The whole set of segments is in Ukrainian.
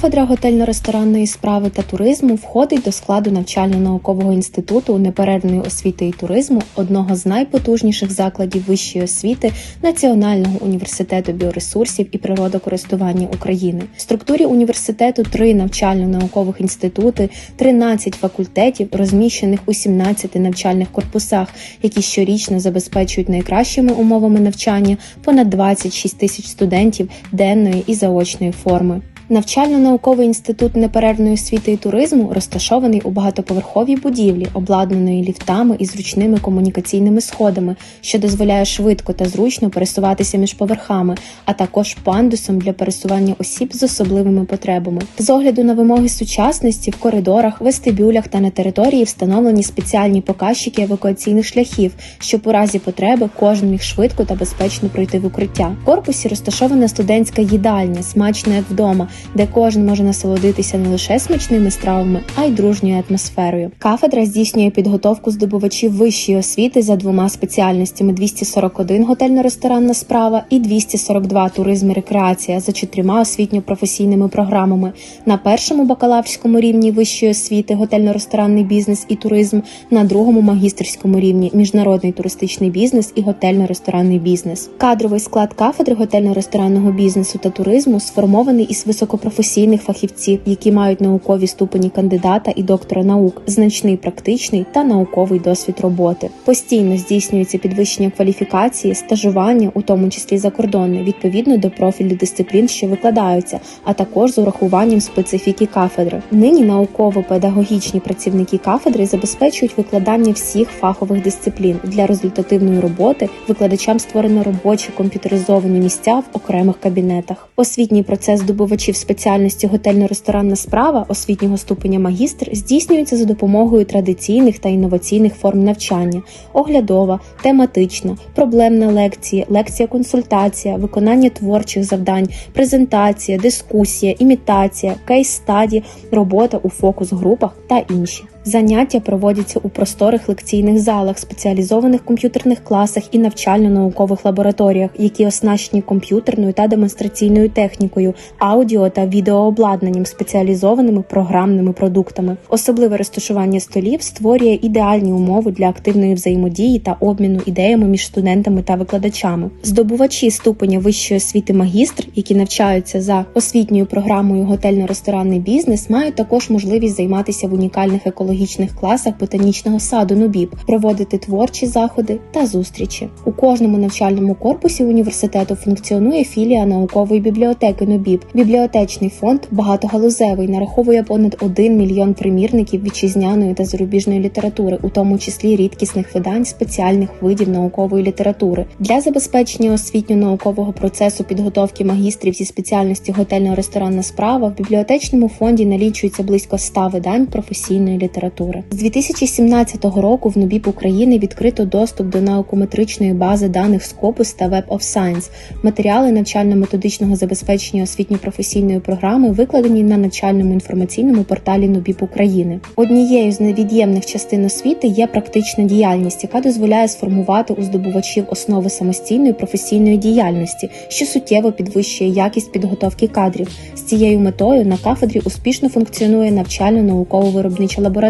Кафедра готельно-ресторанної справи та туризму входить до складу навчально-наукового інституту неперервної освіти і туризму, одного з найпотужніших закладів вищої освіти Національного університету біоресурсів і природокористування України. В структурі університету три навчально-наукових інститути, 13 факультетів, розміщених у 17 навчальних корпусах, які щорічно забезпечують найкращими умовами навчання понад 26 тисяч студентів денної і заочної форми. Навчально-науковий інститут неперервної освіти і туризму розташований у багатоповерховій будівлі, обладнаної ліфтами і зручними комунікаційними сходами, що дозволяє швидко та зручно пересуватися між поверхами, а також пандусом для пересування осіб з особливими потребами. З огляду на вимоги сучасності в коридорах, вестибюлях та на території встановлені спеціальні показчики евакуаційних шляхів, щоб у разі потреби кожен міг швидко та безпечно пройти в укриття. В корпусі розташована студентська їдальня, смачно як вдома, де кожен може насолодитися не лише смачними стравами, а й дружньою атмосферою. Кафедра здійснює підготовку здобувачів вищої освіти за двома спеціальностями: 241 готельно-ресторанна справа і 242 туризм і рекреація за чотирма освітньо-професійними програмами на першому бакалаврському рівні вищої освіти, готельно-ресторанний бізнес і туризм, на другому магістерському рівні міжнародний туристичний бізнес і готельно-ресторанний бізнес. Кадровий склад кафедри готельно-ресторанного бізнесу та туризму сформований із високопрофесійних фахівців, які мають наукові ступені кандидата і доктора наук, значний практичний та науковий досвід роботи. Постійно здійснюється підвищення кваліфікації, стажування, у тому числі закордонне, відповідно до профілю дисциплін, що викладаються, а також з урахуванням специфіки кафедри. Нині науково-педагогічні працівники кафедри забезпечують викладання всіх фахових дисциплін для результативної роботи. Викладачам створено робочі комп'ютеризовані місця в окремих кабінетах. Освітній процес здобувачів спеціальності готельно-ресторанна справа освітнього ступеня магістр здійснюється за допомогою традиційних та інноваційних форм навчання: оглядова, тематична, проблемна лекція, лекція-консультація, виконання творчих завдань, презентація, дискусія, імітація, кейс-стаді, робота у фокус-групах та інші. Заняття проводяться у просторих лекційних залах, спеціалізованих комп'ютерних класах і навчально-наукових лабораторіях, які оснащені комп'ютерною та демонстраційною технікою, аудіо та відеообладнанням, спеціалізованими програмними продуктами. Особливе розташування столів створює ідеальні умови для активної взаємодії та обміну ідеями між студентами та викладачами. Здобувачі ступеня вищої освіти магістр, які навчаються за освітньою програмою готельно-ресторанний бізнес, мають також можливість займатися в унікальних екологічних класах ботанічного саду Нобіб, проводити творчі заходи та зустрічі. У кожному навчальному корпусі університету функціонує філія наукової бібліотеки Нобіб. Бібліотечний фонд багатогалузевий нараховує понад 1 мільйон примірників вітчизняної та зарубіжної літератури, у тому числі рідкісних видань спеціальних видів наукової літератури. Для забезпечення освітньо-наукового процесу підготовки магістрів зі спеціальності готельно-ресторанна справа в бібліотечному фонді налічується близько 100 видань професійної літератури. З 2017 року в НОБІП України відкрито доступ до наукометричної бази даних Scopus та Web of Science. Матеріали навчально-методичного забезпечення освітньо-професійної програми викладені на навчальному інформаційному порталі НОБІП України. Однією з невід'ємних частин освіти є практична діяльність, яка дозволяє сформувати у здобувачів основи самостійної професійної діяльності, що суттєво підвищує якість підготовки кадрів. З цією метою на кафедрі успішно функціонує навчально-науково-виробнича лабораторія,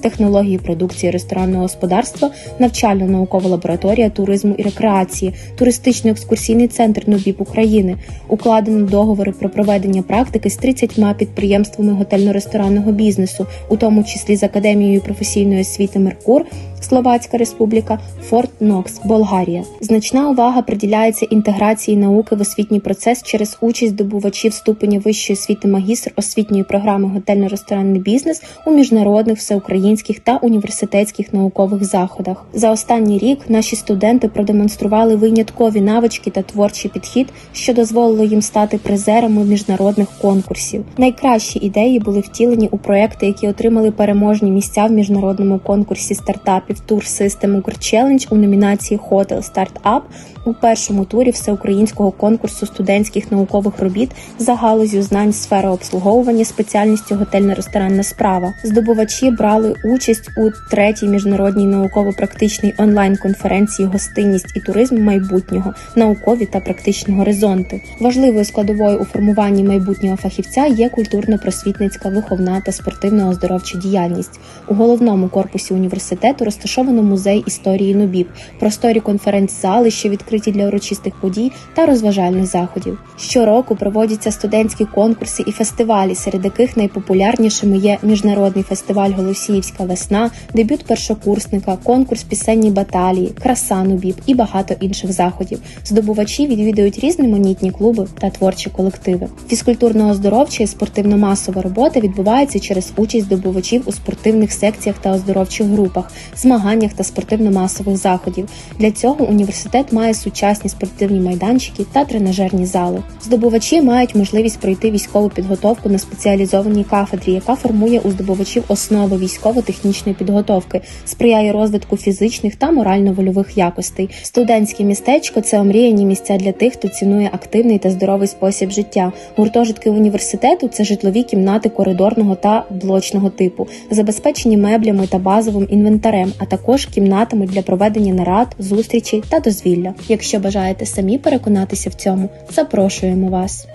технології продукції ресторанного господарства, навчально-наукова лабораторія туризму і рекреації, туристично-екскурсійний центр НОБІП України. Укладено договори про проведення практики з 30 підприємствами готельно-ресторанного бізнесу, у тому числі з Академією професійної освіти Меркур. Словацька Республіка, Форт Нокс, Болгарія. Значна увага приділяється інтеграції науки в освітній процес через участь здобувачів ступеня вищої освіти магістр освітньої програми готельно-ресторанний бізнес у міжнародних, всеукраїнських та університетських наукових заходах. За останній рік наші студенти продемонстрували виняткові навички та творчий підхід, що дозволило їм стати призерами міжнародних конкурсів. Найкращі ідеї були втілені у проекти, які отримали переможні місця в міжнародному конкурсі стартапів Tour System Укр Challenge у номінації Hotel Startup у першому турі всеукраїнського конкурсу студентських наукових робіт за галузю знань сфери обслуговування спеціальністю готельно-ресторанна справа. Здобувачі Здобувачі брали участь у третій міжнародній науково-практичній онлайн-конференції Гостинність і туризм майбутнього, наукові та практичні горизонти. Важливою складовою у формуванні майбутнього фахівця є культурно-просвітницька, виховна та спортивно-оздоровча діяльність. У головному корпусі університету розташовано музей історії Нобіб, просторі конференц-зали, що відкриті для урочистих подій та розважальних заходів. Щороку проводяться студентські конкурси і фестивалі, серед яких найпопулярнішими є міжнародний фестиваль Голосіївська весна, дебют першокурсника, конкурс пісенні баталії, краса Нобіб і багато інших заходів. Здобувачі відвідують різноманітні клуби та творчі колективи. Фізкультурно-оздоровча і спортивно-масова робота відбувається через участь здобувачів у спортивних секціях та оздоровчих групах, змаганнях та спортивно-масових заходів. Для цього університет має сучасні спортивні майданчики та тренажерні зали. Здобувачі мають можливість пройти військову підготовку на спеціалізованій кафедрі, яка формує у здобувачів основи військово-технічної підготовки, сприяє розвитку фізичних та морально-вольових якостей. Студентське містечко це омріяні місця для тих, хто цінує активний та здоровий спосіб життя. Гуртожитки університету це житлові кімнати коридорного та блочного типу, забезпечені меблями та базовим інвентарем, а також кімнатами для проведення нарад, зустрічей та дозвілля. Якщо бажаєте самі переконатися в цьому, запрошуємо вас.